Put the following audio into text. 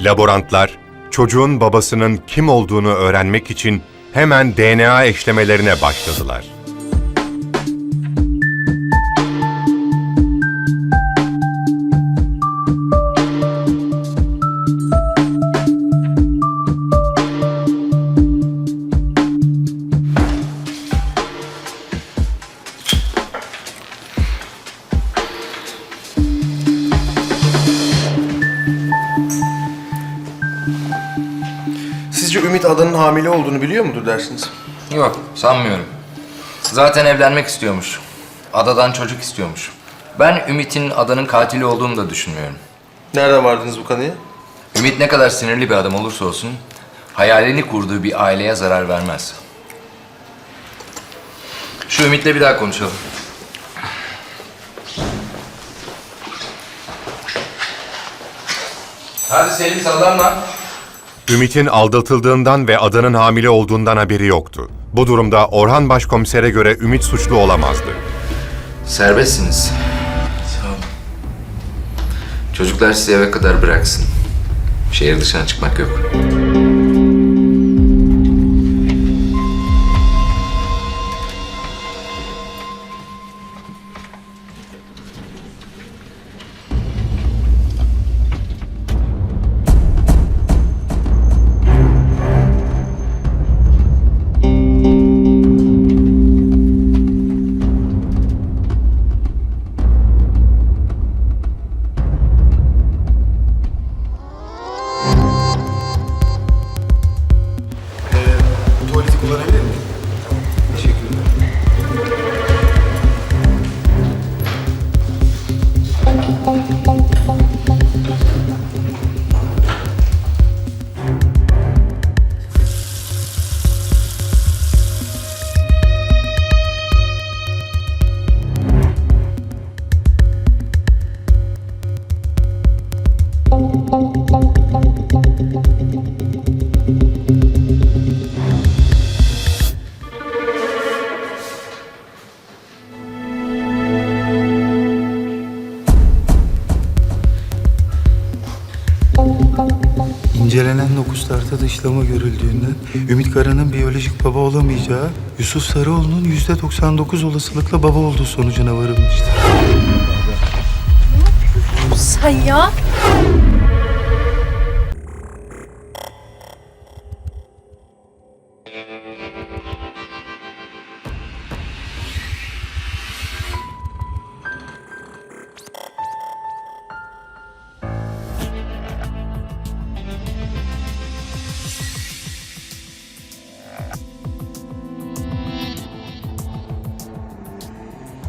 Laborantlar, çocuğun babasının kim olduğunu öğrenmek için hemen DNA eşlemelerine başladılar. Sizce Ümit adanın hamile olduğunu biliyor mudur dersiniz? Yok, sanmıyorum. Zaten evlenmek istiyormuş. Adadan çocuk istiyormuş. Ben Ümit'in adanın katili olduğunu da düşünmüyorum. Nereden vardınız bu kanıya? Ümit ne kadar sinirli bir adam olursa olsun, hayalini kurduğu bir aileye zarar vermez. Şu Ümit'le bir daha konuşalım. Hadi Selim sallanma. Ümit'in aldatıldığından ve adanın hamile olduğundan haberi yoktu. Bu durumda Orhan Başkomiser'e göre Ümit suçlu olamazdı. Serbestsiniz. Sağ olun. Çocuklar sizi eve kadar bıraksın. Şehir dışına çıkmak yok. İncelenen nokuslarda dışlama görüldüğünden Ümit Kara'nın biyolojik baba olamayacağı, Yusuf Sarıoğlu'nun yüzde 99 olasılıkla baba olduğu sonucuna varılmıştır. Sen ya